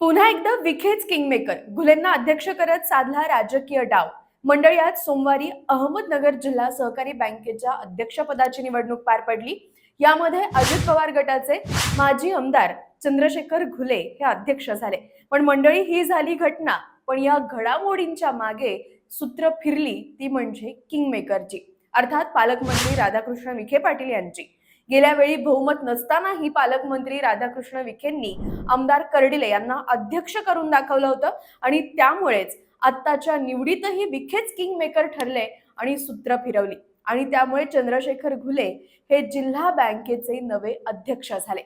पुन्हा एकदा विखेच किंगमेकर घुलेंना अध्यक्ष करत साधला राजकीय डाव. मंडळी आज सोमवारी अहमदनगर जिल्हा सहकारी बँकेच्या अध्यक्षपदाची निवडणूक पार पडली. यामध्ये अजित पवार गटाचे माजी आमदार चंद्रशेखर घुले हे अध्यक्ष झाले. पण मंडळी ही झाली घटना पण या घडामोडींच्या मागे सूत्र फिरली ती म्हणजे किंगमेकरची अर्थात पालकमंत्री राधाकृष्ण विखे पाटील यांची. गेल्या वेळी बहुमत नसतानाही पालकमंत्री राधाकृष्ण विखेंनी आमदार कर्डिले यांना अध्यक्ष करून दाखवलं होतं. आणि त्यामुळेच आत्ताच्या निवडीतही विखेच किंग मेकर ठरले आणि सूत्र फिरवली. आणि त्यामुळे चंद्रशेखर घुले हे जिल्हा बँकेचे नवे अध्यक्ष झाले.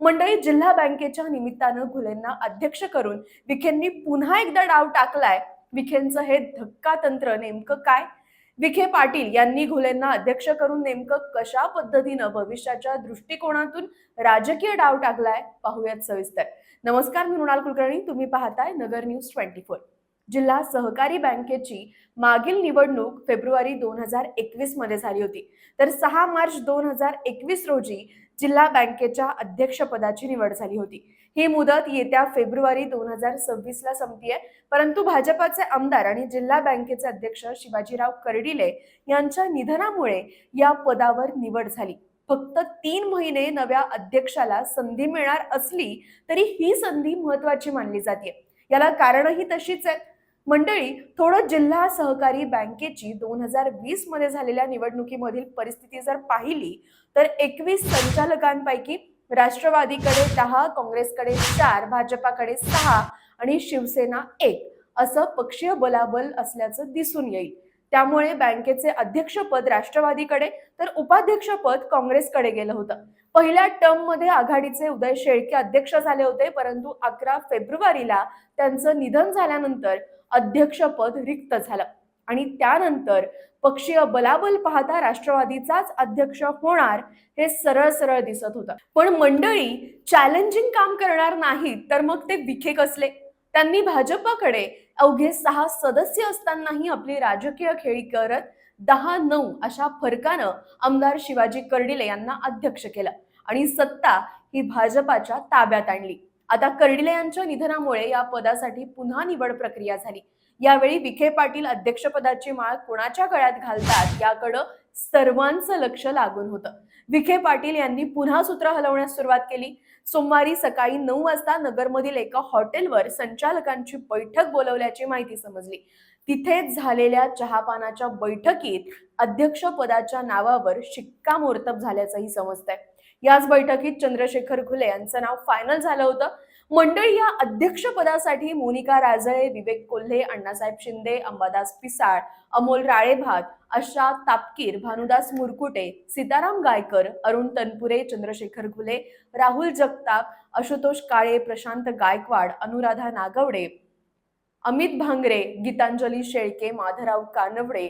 मंडळी जिल्हा बँकेच्या निमित्तानं घुलेंना अध्यक्ष करून विखेंनी पुन्हा एकदा डाव टाकलाय. विखेंचं हे धक्का तंत्र नेमकं काय? विखे पाटील यांनी घुलेंना अध्यक्ष करून नेमकं कशा पद्धतीनं भविष्याच्या दृष्टिकोनातून राजकीय डाव टाकलाय पाहूयात सविस्तर. नमस्कार मी मृणाल कुलकर्णी. तुम्ही पाहताय नगर न्यूज ट्वेंटी फोर. जिल्हा सहकारी बँकेची मागील निवडणूक फेब्रुवारी दोन हजार एकवीसमध्ये झाली होती. तर सहा मार्च दोन हजार एकवीस रोजी जिल्हा बँकेच्या अध्यक्षपदाची निवड झाली होती. ही मुदत येत्या फेब्रुवारी दोन हजार सव्वीस ला संपतीये. परंतु भाजपाचे आमदार आणि जिल्हा बँकेचे अध्यक्ष शिवाजीराव कर्डिले यांच्या निधनामुळे या पदावर निवड झाली. फक्त तीन महिने नव्या अध्यक्षाला संधी मिळणार असली तरी ही संधी महत्वाची मानली जाते याला कारणही तशीच आहे. मंडळी थोडं जिल्हा सहकारी बँकेची दोन हजार वीसमध्ये झालेल्या निवडणुकीमधील परिस्थिती जर पाहिली तर एकवीस संचालकांपैकी राष्ट्रवादीकडे दहा काँग्रेसकडे चार भाजपाकडे सहा आणि शिवसेना एक असं पक्षीय बलाबल असल्याचं दिसून येईल. त्यामुळे बँकेचे अध्यक्षपद राष्ट्रवादीकडे तर उपाध्यक्षपद काँग्रेसकडे गेलं होतं. पहिल्या टर्ममध्ये आघाडीचे उदय शेळके अध्यक्ष झाले होते परंतु अकरा फेब्रुवारीला त्यांचं निधन झाल्यानंतर अध्यक्षपद रिक्त झालं. आणि त्यानंतर पक्षीय बलाबल पाहता राष्ट्रवादीचाच अध्यक्ष होणार हे सरळ सरळ दिसत होतं. पण मंडळी चॅलेंजिंग काम करणार नाहीत तर मग ते विखे कसले? त्यांनी भाजपाकडे अवघे सहा सदस्य असतानाही आपली राजकीय खेळी करत दहा नऊ अशा फरकानं आमदार शिवाजी कर्डिले यांना अध्यक्ष केलं. आणि सत्ता ही भाजपाच्या ताब्यात आणली. आता कर्डिले यांच्या निधनामुळे या पदासाठी पुन्हा निवड प्रक्रिया झाली. यावेळी विखे पाटील अध्यक्षपदाची माळ कोणाच्या गळ्यात घालतात याकडं सर्वांचं लक्ष लागून होतं. विखे पाटील यांनी पुन्हा सूत्र हलवण्यास सुरुवात केली. सोमवारी सकाळी नऊ वाजता नगरमधील एका हॉटेलवर संचालकांची बैठक बोलवल्याची माहिती समजली. तिथे झालेल्या चहापानाच्या बैठकीत अध्यक्षपदाच्या नावावर शिक्कामोर्तब झाल्याचंही समजतंय. याच बैठकीत चंद्रशेखर घुले यांचं नाव फायनल झालं होतं. मंडळी या अध्यक्षपदासाठी मोनिका राजळे विवेक कोल्हे अण्णासाहेब शिंदे अंबादास पिसाळ अमोल राळेभात अशा तापकीर भानुदास मुरकुटे सीताराम गायकर अरुण तनपुरे चंद्रशेखर घुले राहुल जगताप आशुतोष काळे प्रशांत गायकवाड अनुराधा नागवडे अमित भांगरे गीतांजली शेळके माधवराव कानवडे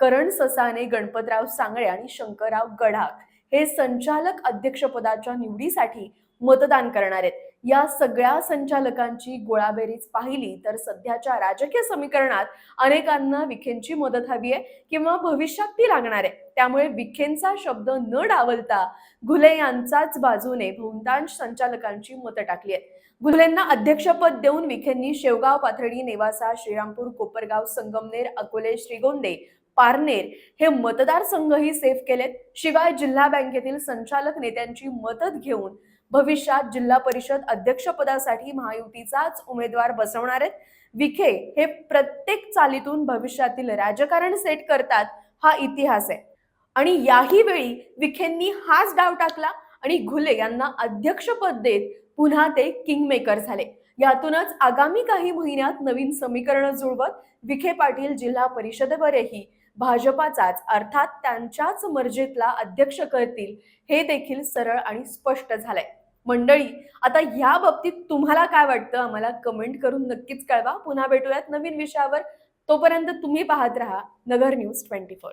करण ससाने गणपतराव सांगळे आणि शंकरराव गडाख. हे संचालक अध्यक्षपदाच्या निवडीसाठी मतदान करणार आहेत. या सगळ्या संचालकांची गोळाबेरीज पाहिली तर सध्याच्या राजकीय समीकरणात अनेकांना विखेंची मदत हवी आहे किंवा भविष्यात ती लागणार आहे. त्यामुळे विखेंचा शब्द न डावलता घुले यांचाच बाजूने बहुतांश संचालकांची मतं टाकली आहेत. घुलेंना अध्यक्षपद देऊन विखेंनी शेवगाव पाथर्डी नेवासा श्रीरामपूर कोपरगाव संगमनेर अकोले श्रीगोंदे पारनेर हे मतदारसंघही सेफ केलेत. शिवाय जिल्हा बँकेतील संचालक नेत्यांची मदत घेऊन भविष्यात जिल्हा परिषद अध्यक्षपदासाठी महायुतीचाच उमेदवार बसवणार आहेत. विखे हे प्रत्येक चालीतून भविष्यातील राजकारण सेट करतात हा इतिहास आहे. आणि याही वेळी विखेंनी हाच डाव टाकला आणि घुले यांना अध्यक्षपद देत पुन्हा ते किंगमेकर झाले. यातूनच आगामी काही महिन्यात नवीन समीकरण जुळवत विखे पाटील जिल्हा परिषदेवरही भाजपाचाच अर्थात त्यांच्याच मर्जीतला अध्यक्ष करतील हे देखील सरळ आणि स्पष्ट झालंय. मंडळी आता या बाबतीत तुम्हाला काय वाटतं? आम्हाला कमेंट करून नक्कीच कळवा. पुन्हा भेटूयात नवीन विषयावर. तोपर्यंत तुम्ही पाहत राहा नगर न्यूज ट्वेंटी फोर.